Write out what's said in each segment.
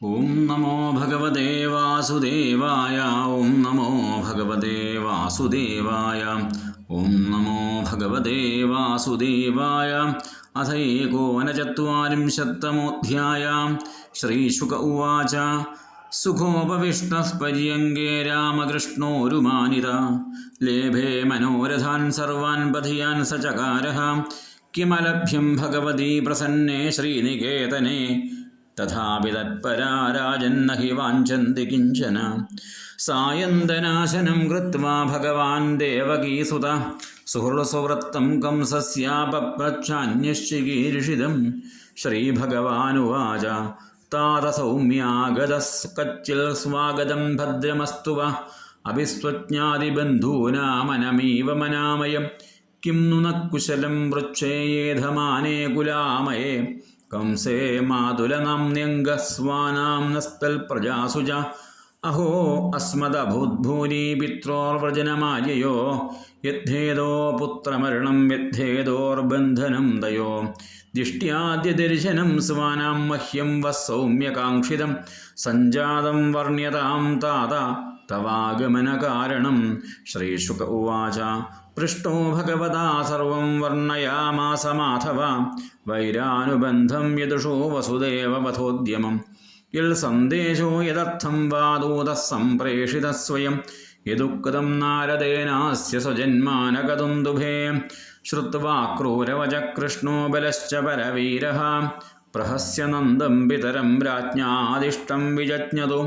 ഓം നമോ ഭഗവതേ വാസുദേവായ ഓം നമോ ഭഗവതേ വാസുദേവായ ഓം നമോ ഭഗവതേ വാസുദേവായ അഥ ഏകോനചത്വാരിംശത്തമോऽധ്യായ ശ്രീശുക ഉവാച സുഖോപവിഷ്ടഃ പര്യങ്കേ രാമകൃഷ്ണോരുമാനിത ലേഭേ മനോരഥാൻ സർവാൻ പഥിയാൻ സ ചകാരः കിമലഭ്യം ഭഗവതി പ്രസന്നേ ശ്രീനികേതനെ തഥാപി തത്പരാരാജന്നഹി വാഞ്ചന്തി കിഞ്ചന. സായന്തനാശനം കൃത്വാ ഭഗവാൻ ദേവകീസുത. സുഹൃസുവൃത്തം കംസസ്യാപപ്രച്ഛാന്യശ്ചികീരിഷിതം ശ്രീഭഗവാനുവാച. താതസൗമ്യാഗതസ്കച്ചിൽ സ്വാഗതം ഭദ്രമസ്തു വ അഭിസ്വജ്ഞാതിബന്ധൂനാമനമീവ മനാമയം. കിം നുനക്കുശലം വൃക്ഷേയേധമാനേ കുലാമയേ वृक्षेयेधमाने कुलामये कंसे मातुलनाम्न्यङ्गस्वानां नस्तल्प्रजासु च अहो अस्मदभूद्भूरि पित्रोर्व्रजनमाययो यद्धेदो पुत्रमरणं यद्धेदोर्बन्धनं दयो दिष्ट्याद्यदर्शनं स्वानां मह्यं वः सौम्यकाङ्क्षितं सञ्जातं वर्ण्यतां तात तवागमनकारणं श्रीशुक उवाच പൃഷ്ടോ ഭഗവതാ സർവം വർണയാമാസമാധവ വൈരാനുബന്ധം യദുഷോ വസുദേവവധോദ്യമം യിൽ സന്ദേശോ യദർത്ഥം വാദൂതഃ സംപ്രേഷിത സ്വയം. യദുക്തം നാരദേനാസ്യ സ്വജന്മാനഗതും ദുഭേ. ശ്രുവാ ക്രൂരവചകൃഷ്ണോ ബലശ്ച പരവീര പ്രഹസ്യനന്ദം പിതരം രാജ്ഞാദിഷ്ടം വിജജ്ഞതു.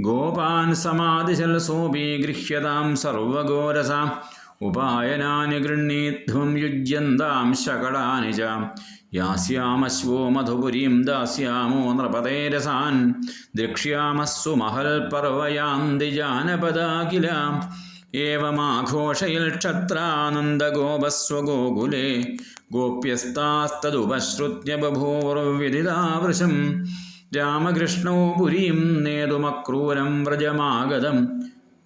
ഗോപാൻ സമാദിശൽ സോപീഗൃഹ്യതാം സർവഗോരസാം. ഉപായനാനി ഗൃഹീധ്വം യുജ്യന്താം ശകടാനി ച യാസ്യാമശ്വോ മധുപുരീം ദാസ്യാമോ നൃപതേരസാൻ ദ്രക്ഷ്യാമസ്സു മഹൽ പർവയാന്തിജാനപദാഖില ഏവമാഘോഷയിൽ ക്ഷത്രാനന്ദഗോപസ്വഗോകുലേ ഗോപ്യസ്താസ്തദുപശ്രുത്യ ബഭൂർവിദിതാവൃശം രാമകൃഷ്ണോ പുരീം നേതുമക്രൂരം വ്രജമാഗതം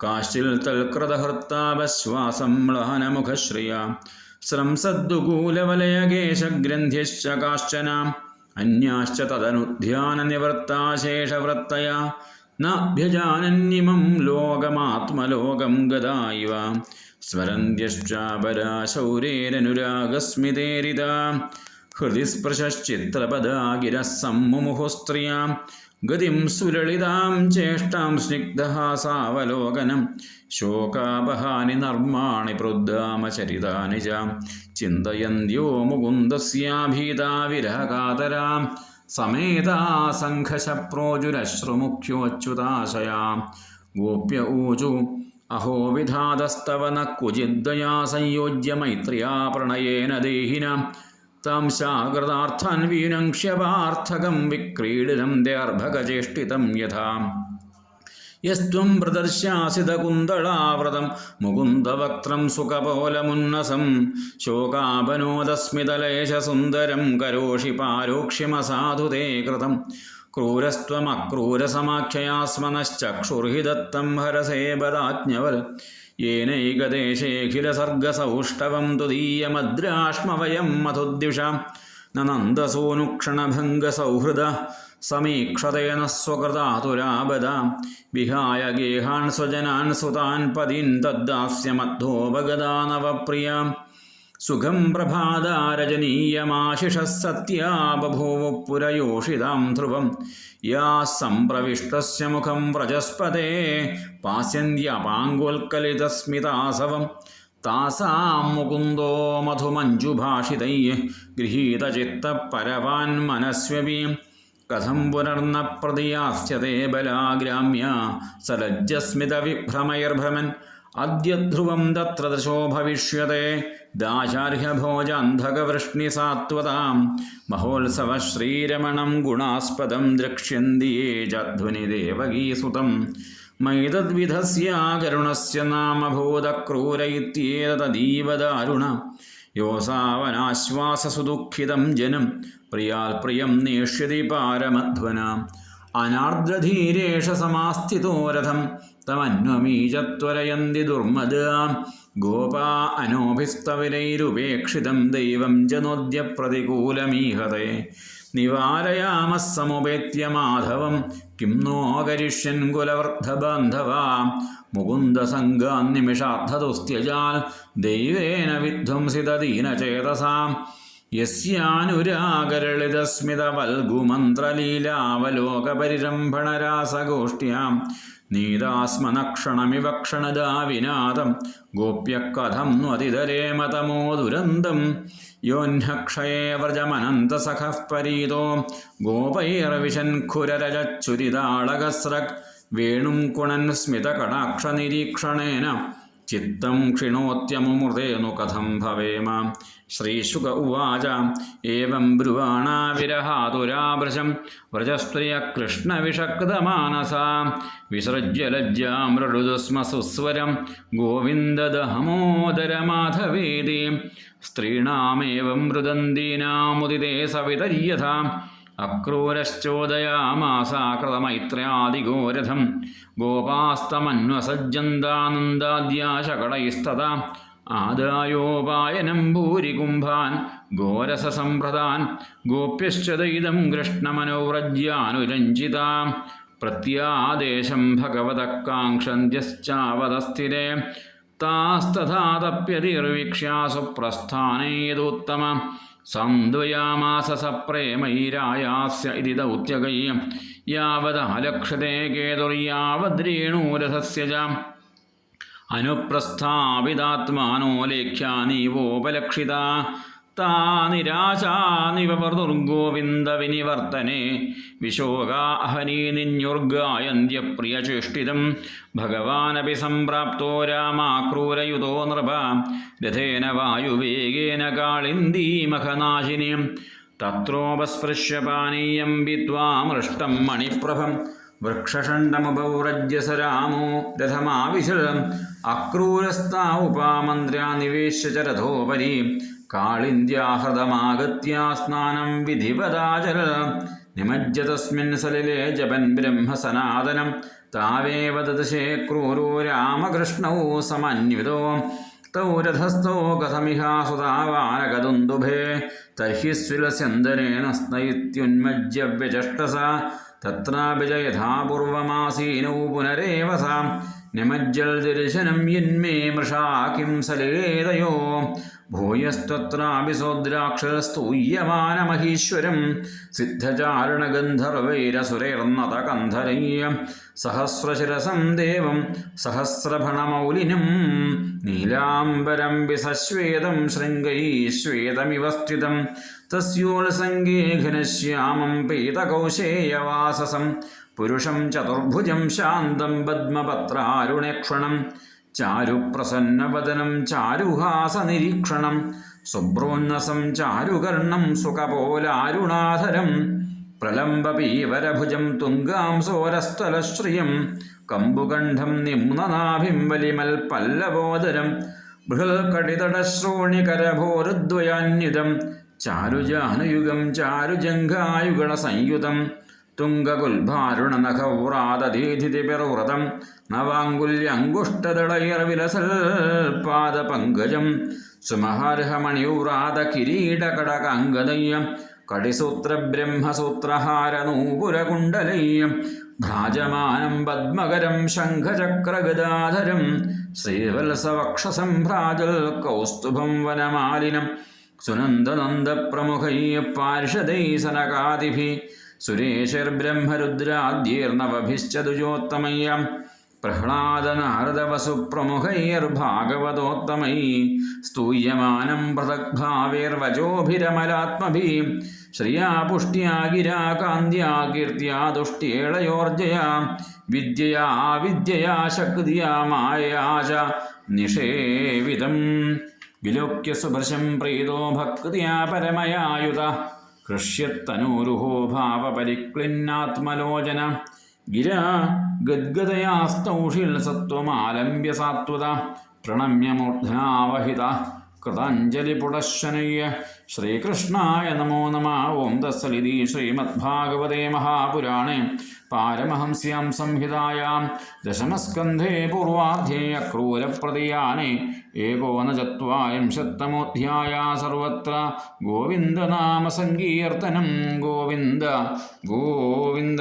കാശ്ചിൽ തൽകൃതഹർത്താപശ്വാസം മ്ലഹനമുഖശ്രിയ സ്രംസദ്ദുകൂലവലയകേശഗ്രന്ഥ്യശ്ച കാശ്ചന. അന്യാശ്ച തദനുധ്യാനനിവൃത്താശേഷവൃത്തയ നഭ്യജാനന്യമം ലോകമാത്മലോകം ഗതാ ഇവ സ്വരന്ത്യശ്ചാപരാശൗരേരനുരാഗസ്മിതേരിത ഹൃദി ഗതിം സുലളിതാം ചേഷ്ടാം സ്നിഗ്ധഹാസാവലോകനം. ശോകാപഹാനി നർമാണി പ്രുദ്ധാമചരിതാനി ചാം. ചിന്തയന്ത്യോ മുകുന്ദസ്യാഭീതാ വിരഹകാതരാം. സമേതാ സംഘശപ്രോജുരശ്രുമുഖ്യോച്യുതാശയാ ഗോപ്യ ഊചു അഹോ വിധാതസ്തവ ന ക്വചിദ്ദയാ സംയോജ്യ മൈത്രിയാ പ്രണയേന ദേഹിനാം. താം ശാകൃതാർത്ഥാൻവീനങ്ക്ഷ്യപാർത്ഥകം വിക്രീഡിതം ദേർഭകചേഷ്ടിതം യഥാ. യസ്ത്വം പ്രദർശ്യാസിതകുന്തളാവൃതം മുകുന്ദവക്ത്രം സുഖപോലമുന്നസം ശോകാപനോദസ്മിതലേശസുന്ദരം കരോഷി പാരോക്ഷ്യമസാധുതേ കൃതം. ക്രൂരസ്ത്വമക്രൂരസമാഖ്യയാസ്മനശ്ചക്ഷുർഹി ദത്തം ഹരസേ ബദാജ്ഞവൽ येनैकदेशेऽखिलसर्गसौष्ठवं तुदीयमद्राश्मवयं मधुद्विषां न नन्दसूनुक्षणभङ्गसौहृद समीक्षतेन स्वकृतातुराबदा विहाय गेहान् स्वजनान् सुतान् पदीन् तद्दास्यमद्धोपगदानवप्रियाम् സുഖം പ്രഭാതാരജനീയമാശിഷः സത്യാ ബഭൂവു പുരയോഷിതാം ധ്രുവം യാ സംപ്രവിഷ്ടസ്യ മുഖം വ്രജസ്പതേ പാസ്യന്ത്യപാങ്കോൽക്കലിതസ്മിതാസവം താസാം മുകുന്ദോ മധുമഞ്ജുഭാഷിതൈ ഗൃഹീതചിത്തപരവാൻ മനസ്വപി കഥം പുനർന്ന പ്രതിയാസ്യത്തെ ബലാഗ്രാമ്യ സലജ്ജസ്മിതവിഭ്രമൈർഭ്രമൻ അദ്യ ധ്രുവം തത്ര ദശോ ഭവിഷ്യത്തെ ദാശാർഹ്യഭോജാന്ധകവൃഷ്ണിസാത്വതാം. മഹോത്സവ ശ്രീരമണം ഗുണാസ്പദം ദ്രക്ഷ്യന്തിയേ ജധ്വനി ദേവകീസുതം മൈതദ്വിധസ്യ കരുണസ്യ നാമഭൂതക്രൂര ഇത്യേതതീവ ദാരുണ യോസാവനാശ്വാസസുദുഃഖിതം ജനം. പ്രിയാൽ പ്രിയം നേഷ്യതി പാരമധ്വന. അനാർദ്രധീരേഷ സമാസ്ഥിതോ രഥം തമന്വമീചത്വരയന്തി ദുർമദ. ഗോപാ അനോഭിസ്തവിരൈരുപേക്ഷിതം ദൈവം ജനോദ്യ പ്രതികൂലമീഹതേ നിവാരയാമ സമുപേത്യ മാധവം കിം നോ കരിഷ്യൻ കുലവൃദ്ധബാന്ധവ മുകുന്ദസംഗാന്നിമിഷാർത്ഥതുസ്ത്യജാൽ ദൈവേന വിധ്വംസിതദീനചേതസാം. യസ്യാനുരാഗരളിതസ്മിതവൽഗുമന്ത്രലീലാവലോകപരിരംഭണരാസഗോഷ്ഠ്യാം നീതാസ്മനക്ഷണമിവ ക്ഷണദാ വിനാദം ഗോപ്യക്കഥം നതിതരേ മതമോ ദുരന്തം. യോഹ്യക്ഷയേ വ്രജമനന്തസഖഃ പരീതോ ഗോപൈർവിശൻഖുരരജച്ചുരിതാളകസ്രക് വേണും കുണൻ സ്മിതകടാക്ഷനിരീക്ഷണേന. ചിത്തം ക്ഷിണോത്യമുമൃതേനു കഥം ഭവേമ ശ്രീശുക ഉവാച ഏവം ബ്രുവാണാവിരഹാതുരാവൃശം വ്രജസ്ത്രിയ കൃഷ്ണവിഷക്തമാനസ വിസൃജ്യ ലജ്ജാ മൃഡുദുസ്മ സുസ്വരം ഗോവിന്ദദഹമോദരമാധവേദി സ്ത്രീണാമേവം മൃദന്തീനാമുദിതേ സവിതര്യഥ അക്രൂരശ്ചോദയാമാസാകൃതമൈത്ര്യാദിഗോരഥം ഗോപാസ്തമന്വസജ്ജന്താനന്ദാദ്യാശകടൈസ്തത ആദായോപായനം ഭൂരികുംഭാൻ ഘോരസസമ്പ്രദാൻ ഗോപ്യശ്ചതൈതം കൃഷ്ണമനോവ്രജ്യാനുരഞ്ജിത പ്രത്യാദേശം ഭഗവതഃ താസ്തഥാതപ്യതിർവീക്ഷ്യാസു താസ്തഥാ സന്ദ്വയാമാസ സപ്രേമൈരായാസ്യ ഇതി ദൗത്യകൈ ച അനുപ്രസ്ഥാപിതാത്മാനോ ലേഖ്യാനീവോപലക്ഷിത. താ നിരാശാനിവപർദുർഗോവിന്ദ വിനിവർത്തനെ വിശോകാഹനീ നിന്യുർഗായന്ത്യപ്രിയചേഷ്ടിതം ഭഗവാനപി സംപ്രാപ്തോ രാമാക്രൂരയുതോ നൃപ. രഥേന വായുവേഗേന കാളിന്ദീമഖനാശിനി തത്രോപസ്പൃശ്യ പാനീയം വിദ്വാമൃഷ്ടം മണിപ്രഭം. വൃക്ഷഷണ്ഡമുപൗരജ്യ സ രാമോ രഥമാവിശൽ അക്രൂരസ്ഥ ഉപാമന്ത്ര്യാ നിവേശ്യ രഥോപരി കാളിന്ദ്യാഹൃതമാഗത്യ സ്നാനം വിധിവദാചര. സലിലേ ജപൻ ബ്രഹ്മസനാതനം. താവേവ ദദശേ ക്രൂരോ രാമകൃഷ്ണോ സമന്വിതോ. തൗ രഥസ്ഥോ തർഹി സ്വിലസ്യന്തരേണ സ്നയിത്യുന്മജ്യ വ്യചഷ്ടസ ച പുനരേവ നിമജ്ജൽ ദർശനം യന്മേ മൃഷാ കിം സലേതയോ? ഭൂയസ്ത്വത്രാപി സോദ്രാക്ഷസ്തൂയമാനമഹീശ്വരം സിദ്ധചാരണഗന്ധർവൈരസുരൈർന്നതകന്ധരയ്യ സഹസ്രശിരസം ദേവം സഹസ്രഭണമൗലിനം നീലാംബരം വിസശ്വേതം ശൃംഗൈശ്വേതമിവ സ്ഥിതം തസ്യോത്സംഗേ ഘനശ്യാമം പീതകൗശേയവാസസം പുരുഷം ചതുർഭുജം ശാന്തം പത്മപത്രാരുണേക്ഷണം ചാരുപ്രസന്നവദനം ചാരുഹാസനിരീക്ഷണം സുബ്രോന്നസം ചാരുകർണം സുഖപോലാരുണാധരം പ്രലംബപീവരഭുജം തുങ്കാം സോരസ്ഥലശ്രിയം കമ്പുകണ്ഠം നിമ്നനാഭിം വലിമൽ പല്ലവോദരം ബൃഹൽകടിതടശ്രോണികരഭോരുദ്വയാന്യുതം ചാരുജാനുയുഗം ചാരുജംഘായുഗളസംയുതം പാദപങ്കജം. നവാങ്കുല്യങ്കുഷ്ടദളൈർവിലസൽപാദപങ്കജം സുമഹാർഹമണിയൂറാദകിരീടകടകാംഗദയ്യം കടിസൂത്രബ്രഹ്മസൂത്രഹാരനൂപുരകുണ്ടലയ്യം. ഭ്രാജമാനം പത്മകരം ശംഖചക്രഗദാധരം. ശ്രീവത്സവക്ഷസം ഭ്രാജൽ കൗസ്തുഭം വനമാലിനം. സുനന്ദനന്ദപ്രമുഖൈ പാർഷദൈ സനകാദിഭി സുരേശർബ്രഹ്മരുദ്രാദ്യൈർനവഭിശ്ച ദുജോത്തമയ്യം പ്രഹ്ലാദനാരദവസുപ്രമുഖൈർഭാഗവതോത്തമൈ സ്തൂയമാനം പൃഥഗ്ഭാവേർവചോഭിരമലാത്മഭി ശ്രിയാ പുഷ്ട്യാ ഗിരാ കാന്ത്യാ കീർത്തിയാ തുഷ്ട്യേളയോർജയാ വിദ്യയാ വിദ്യയാ ശക്തിയാ മായയാ ച നിഷേവിതം. വിലോക്യ സുഭൃശം പ്രീതോ ഭക്തിയാ പരമയായുത ഹൃഷ്യത്തനൂരുഹോ ഭാവപരിക്ലിന്നാത്മലോചന. ഗിരാ ഗദ്ഗതയാസ്തൗഷിൽ സത്വമാലംബ്യ സാത്വത പ്രണമ്യ മൂർധനാവഹിത കൃതാഞ്ജലിപുടശനയ്യ ശ്രീകൃഷ്ണായ നമോ നമ. ഓം തസ്സലിതി ശ്രീമദ്ഭാഗവതേ മഹാപുരാണേ. പാരമഹംസ്യാം സംഹിതായാം. ദശമസ്കന്ധേ പൂർവാധ്യേ അക്രൂരപ്രതിയാനെ ഏകോനചത്വാരിംശത്തമോധ്യായ സർവത്ര. ഗോവിന്ദനാമസങ്കീർത്തനം ഗോവിന്ദ. ഗോവിന്ദ.